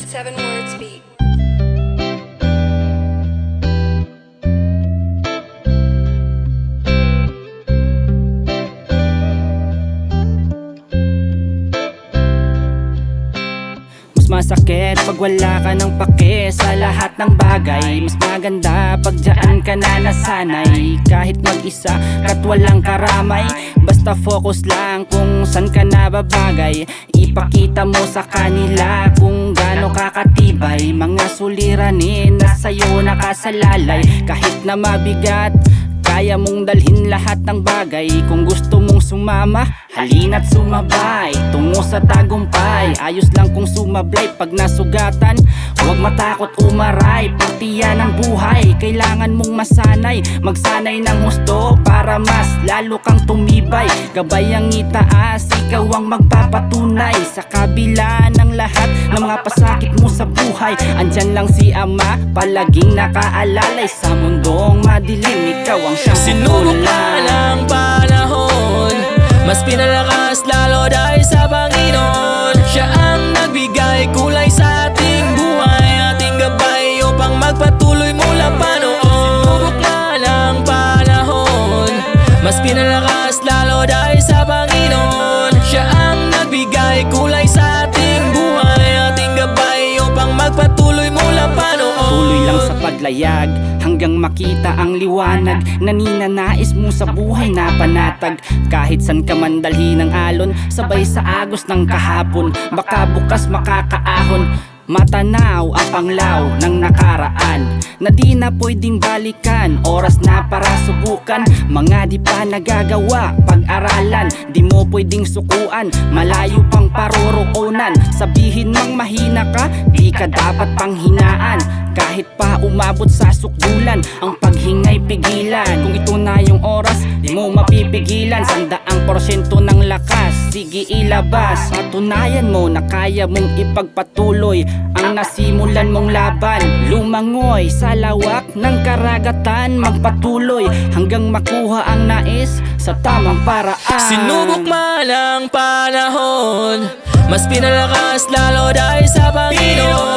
seven words beat. Masakit. Pag wala ka ng pake sa lahat ng bagay Mas maganda pag dyan ka na nasanay. Kahit mag-isa kat walang karamay Basta focus lang kung saan ka nababagay. Ipakita mo sa kanila kung gaano kakatibay. Mga suliranin na sa'yo nakasalalay. Kahit na mabigat kaya mong dalhin lahat ng bagay. Kung gusto mong sumama Halina't sumabay. Tungo sa tagumpay. Ayos lang kung sumablay Pag nasugatan. Huwag matakot umaray Parte yan ng buhay. Kailangan mong masanay Magsanay ng husto Para mas lalo kang tumibay. Gabay ang itaas Ikaw ang magpapatunay Sa kabila ng lahat Ng mga pasakit mo sa buhay Andyan lang si Ama Palaging nakaalalay Sa mundong madilim Ikaw ang siyang kukulan. pa ng panahon Mas pinalakas paglayag Hanggang makita ang liwanag Na ninanais mo sa buhay na panatag. Kahit san ka man dalhin alon Sabay sa agos ng kahapon. Baka bukas makakaahon Matanaw ang panglaw ng nakaraan. Na di na pwedeng balikan Oras na para subukan. Mga di pa nagagawa Pag-aralan Di mo pwedeng sukuan. Malayo pang paroroonan Sabihin mang mahina ka Di ka dapat panghinaan Kahit pa umabot sa sukdulan Ang paghingay pigilan. Kung ito na yung oras Di mo mapipigilan. Sandaang porsyento ng lakas Sige ilabas. Patunayan mo na kaya mong ipagpatuloy Ang nasimulan mong laban. Lumangoy sa lawak ng karagatan Magpatuloy hanggang makuha ang nais Sa tamang paraan. Sinubok man ang panahon Mas pinalakas lalo dahil sa Panginoon